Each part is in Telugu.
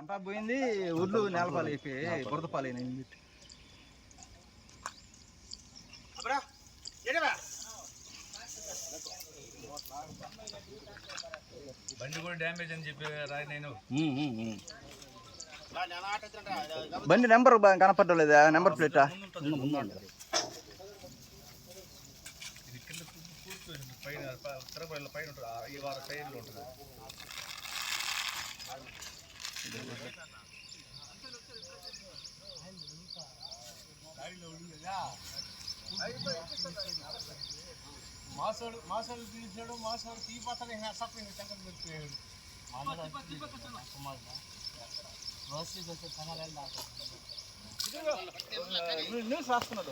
పంట పోయింది ఒడ్లు నేలపాలు అయిపోయి బురదపాలు అయినాయి బండి కూడా డ్యామేజ్ అని చెప్పి రాయి నేను. బండి నెంబర్ కనపడలేదా నెంబర్ ప్లేటా ఇది కింద కూర్చొని పైన తిరగబడిన పైన ఉంటుంది ఆ ఈ వారం సైడ్లో ఉంటుంది. మాసాడు మాసాడు తీసాడు మాసాడు తీ పక్కన సప్పింగ్ చక్కగా పెట్టాడు న్యూస్ రాస్తున్నాడు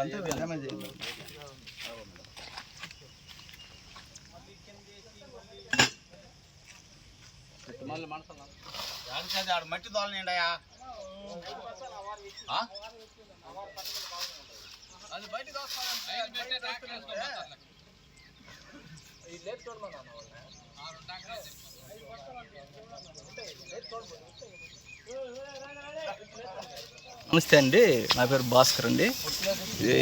అంతా డ్యామేజ్ అయింది మట్టి దోలనిండయా అది బయట నమస్తే అండి నా పేరు భాస్కర్ అండి. ఈ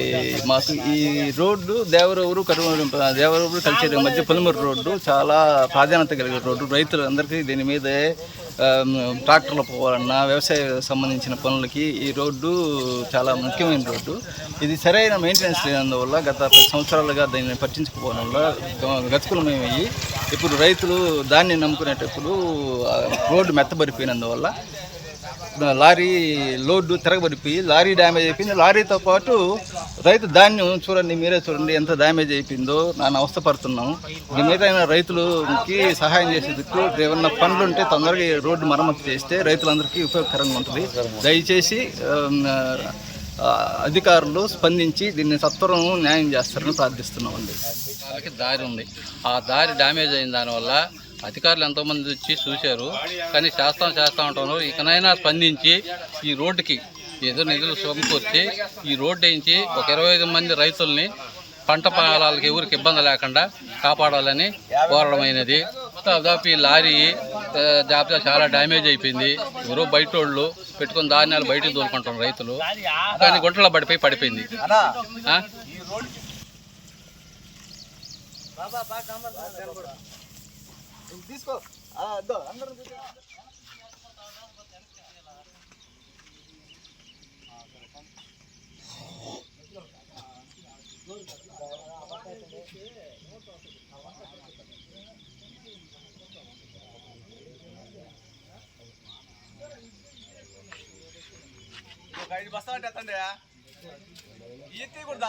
మాకు ఈ రోడ్డు దేవరూరు కరువూరు దేవరూరు కలిసే మధ్య పొలిమూరు రోడ్డు చాలా ప్రాధాన్యత కలిగిన రోడ్డు. రైతులందరికీ దీని మీదే ట్రాక్టర్లు పోవాలన్నా వ్యవసాయ సంబంధించిన పనులకి ఈ రోడ్డు చాలా ముఖ్యమైన రోడ్డు. ఇది సరైన మెయింటెనెన్స్ లేనందువల్ల గత పది సంవత్సరాలుగా దీన్ని పట్టించుకోవడం వల్ల గతుకులమేమయ్యి ఇప్పుడు రైతులు దాన్ని నమ్ముకునేటప్పుడు రోడ్డు మెత్తబడిపోయినందువల్ల లారీ లోడ్డు తిరగబడిపోయి లారీ డ్యామేజ్ అయిపోయింది. లారీతో పాటు రైతు ధాన్యం చూడండి మీరే చూడండి ఎంత డ్యామేజ్ అయిపోయిందో నాన్న అవస్థపడుతున్నాం మిగతా రైతులకి సహాయం చేసేందుకు ఏమన్నా పనులు ఉంటే తొందరగా ఈ రోడ్డు మరమ్మతు చేస్తే రైతులందరికీ ఉపయోగకరంగా ఉంటుంది. దయచేసి అధికారులు స్పందించి దీన్ని సత్వరం న్యాయం చేస్తారని ప్రార్థిస్తున్నామండి. వాళ్ళకి దారి ఉంది. ఆ దారి డ్యామేజ్ అయిన దానివల్ల అధికారులు ఎంతోమంది వచ్చి చూశారు. కానీ చేస్తాం చేస్తా ఉంటాను ఇకనైనా స్పందించి ఈ రోడ్డుకి ఏదో నిధులు సమకూర్చి ఈ రోడ్డు వేయించి ఒక ఇరవై ఐదు మంది రైతుల్ని పంట పొలాలకి ఎవరికి ఇబ్బంది లేకుండా కాపాడాలని కోరడమైనది దాదాపు ఈ లారీ జాబితా చాలా డ్యామేజ్ అయిపోయింది. ఎవరో బయట వాళ్ళు పెట్టుకుని ధాన్యాలు బయటకు తోలుకుంటున్నారు రైతులు. కానీ గుంటలో పడిపోయి పడిపోయింది. తీసుకో. ఒక ఐదు బస్తాలు అంటే ఎత్తండి ఎత్తి కూడా